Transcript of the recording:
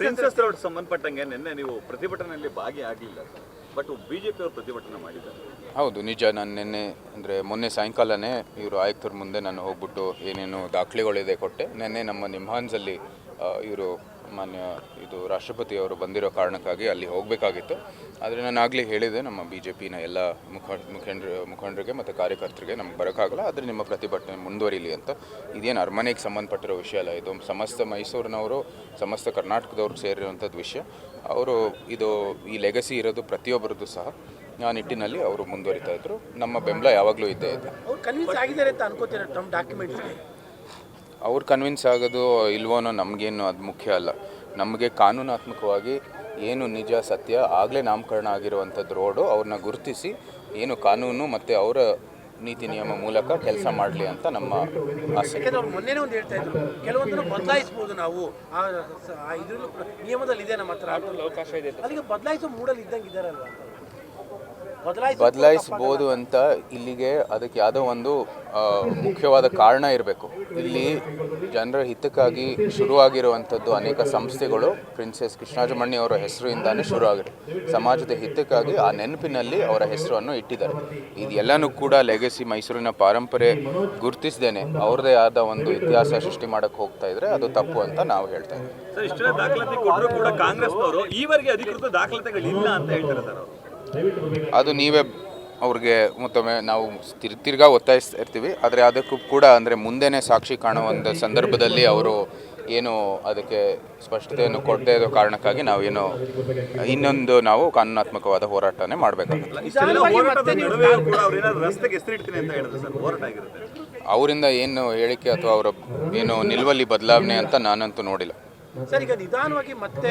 Princess road ಸಂಬಂಧಪಟ್ಟಂಗೆ ನಿನ್ನೆ ನೀವು ಪ್ರತಿಭಟನೆಯಲ್ಲಿ ಭಾಗಿಯಾಗಲಿಲ್ಲ ಬಟ್ ಬಿಜೆಪಿ ಅವರು ಪ್ರತಿಭಟನೆ ಮಾಡಿದ್ದಾರೆ. ಹೌದು ನಿಜ. ನಾನು ನಿನ್ನೆ ಅಂದರೆ ಮೊನ್ನೆ ಸಾಯಂಕಾಲನೇ ಇವರು ಆಯುಕ್ತರ ಮುಂದೆ ನಾನು ಹೋಗ್ಬಿಟ್ಟು ಏನೇನು ದಾಖಲೆಗಳಿದೆ ಕೊಟ್ಟೆ. ನಿನ್ನೆ ನಮ್ಮ ನಿಮ್ಹಾನ್ಸಲ್ಲಿ ಇವರು ಮಾನ್ಯ ಇದು ರಾಷ್ಟ್ರಪತಿ ಅವರು ಬಂದಿರೋ ಕಾರಣಕ್ಕಾಗಿ ಅಲ್ಲಿ ಹೋಗಬೇಕಾಗಿತ್ತು. ಆದರೆ ನಾನು ಆಗಲೇ ಹೇಳಿದೆ, ನಮ್ಮ ಬಿ ಜೆ ಪಿನ ಎಲ್ಲ ಮುಖ, ಮುಖಂಡರು, ಮುಖಂಡರಿಗೆ ಮತ್ತು ಕಾರ್ಯಕರ್ತರಿಗೆ ನಮ್ಗೆ ಬರೋಕ್ಕಾಗಲ್ಲ. ಆದರೆ ನಿಮ್ಮ ಪ್ರತಿಭಟನೆ ಮುಂದುವರಿಲಿ ಅಂತ. ಇದೇನು ಅರಮನೆಗೆ ಸಂಬಂಧಪಟ್ಟಿರೋ ವಿಷಯ ಅಲ್ಲ, ಇದು ಸಮಸ್ತ ಮೈಸೂರಿನವರು, ಸಮಸ್ತ ಕರ್ನಾಟಕದವ್ರು ಸೇರಿರುವಂಥದ್ದು ವಿಷಯ. ಅವರು ಇದು ಈ ಲೆಗಸಿ ಇರೋದು ಪ್ರತಿಯೊಬ್ಬರದ್ದು ಸಹ. ಆ ನಿಟ್ಟಿನಲ್ಲಿ ಅವರು ಮುಂದುವರಿತಾ ಇದ್ದರು ನಮ್ಮ ಬೆಂಬಲ ಯಾವಾಗಲೂ ಇದ್ದೇ ಇದೆ. ಅವ್ರು ಕನ್ವಿನ್ಸ್ ಆಗೋದು ಇಲ್ವೋನೋ ಅನ್ನೋ ನಮಗೇನು ಅದು ಮುಖ್ಯ ಅಲ್ಲ. ನಮಗೆ ಕಾನೂನಾತ್ಮಕವಾಗಿ ಏನು ನಿಜ ಸತ್ಯ ಆಗಲೇ ನಾಮಕರಣ ಆಗಿರುವಂಥದ್ದು ರೋಡು ಅವ್ರನ್ನ ಗುರುತಿಸಿ ಏನು ಕಾನೂನು ಮತ್ತು ಅವರ ನೀತಿ ನಿಯಮ ಮೂಲಕ ಕೆಲಸ ಮಾಡಲಿ ಅಂತ ನಮ್ಮ ಆಸೆ. ಮೊನ್ನೆನೇ ಒಂದು ಹೇಳ್ತಾ ಇದ್ರು ಕೆಲವೊಂದನ್ನು ಬದಲಾಯಿಸಬಹುದು ನಾವು. ನಿಯಮದಲ್ಲಿ ಇದೆ ನಮ್ಮ ಹತ್ರ ಅವಕಾಶ ಇದೆ ಅಲ್ಲಿಗೆ ಬದಲಾಯಿಸೋ ಮೂಡಲ್ಲಿ ಇದ್ದಂಗೆ ಇದ್ದಾರಲ್ವ ಅಂತ ಬದಲಾಯಿಸ ಬದಲಾಯಿಸ್ಬೋದು ಅಂತ ಇಲ್ಲಿಗೆ ಅದಕ್ಕೆ ಯಾವುದೋ ಒಂದು ಮುಖ್ಯವಾದ ಕಾರಣ ಇರಬೇಕು. ಇಲ್ಲಿ ಜನರ ಹಿತಕ್ಕಾಗಿ ಶುರುವಾಗಿರುವಂಥದ್ದು ಅನೇಕ ಸಂಸ್ಥೆಗಳು ಪ್ರಿನ್ಸೆಸ್ ಕೃಷ್ಣಾಜಮಣ್ಣಿ ಅವರ ಹೆಸರಿಂದಾನೇ ಶುರು ಆಗಿದೆ ಸಮಾಜದ ಹಿತಕ್ಕಾಗಿ ಆ ನೆನಪಿನಲ್ಲಿ ಅವರ ಹೆಸರನ್ನು ಇಟ್ಟಿದ್ದಾರೆ. ಇದೆಲ್ಲನೂ ಕೂಡ ಲೆಗಸಿ ಮೈಸೂರಿನ ಪರಂಪರೆ ಗುರುತಿಸ್ದೇನೆ. ಅವ್ರದ್ದೇ ಆದ ಒಂದು ಇತಿಹಾಸ ಸೃಷ್ಟಿ ಮಾಡಕ್ಕೆ ಹೋಗ್ತಾ ಇದ್ರೆ ಅದು ತಪ್ಪು ಅಂತ ನಾವು ಹೇಳ್ತಾ ಇದ್ದೀವಿ. ಅದು ನೀವೇ ಅವ್ರಿಗೆ ಮತ್ತೊಮ್ಮೆ ನಾವು ತಿರ್ ತಿರ್ಗಾ ಒತ್ತಾಯಿಸ್ತಾ ಇರ್ತೀವಿ ಆದರೆ ಅದಕ್ಕೂ ಕೂಡ ಅಂದರೆ ಮುಂದೆನೇ ಸಾಕ್ಷಿ ಕಾಣುವಂಥ ಸಂದರ್ಭದಲ್ಲಿ ಅವರು ಏನು ಅದಕ್ಕೆ ಸ್ಪಷ್ಟತೆಯನ್ನು ಕೊಡದೇ ಇರೋ ಕಾರಣಕ್ಕಾಗಿ ನಾವೇನು ಇನ್ನೊಂದು ನಾವು ಕಾನೂನಾತ್ಮಕವಾದ ಹೋರಾಟನೇ ಮಾಡಬೇಕಾಗುತ್ತೆ. ಅವರಿಂದ ಏನು ಹೇಳಿಕೆ ಅಥವಾ ಅವರ ಏನು ನಿಲುವಲ್ಲಿ ಬದಲಾವಣೆ ಅಂತ ನಾನಂತೂ ನೋಡಿಲ್ಲ. ಸರ್ ಈಗ ನಿಧಾನವಾಗಿ ಮತ್ತೆ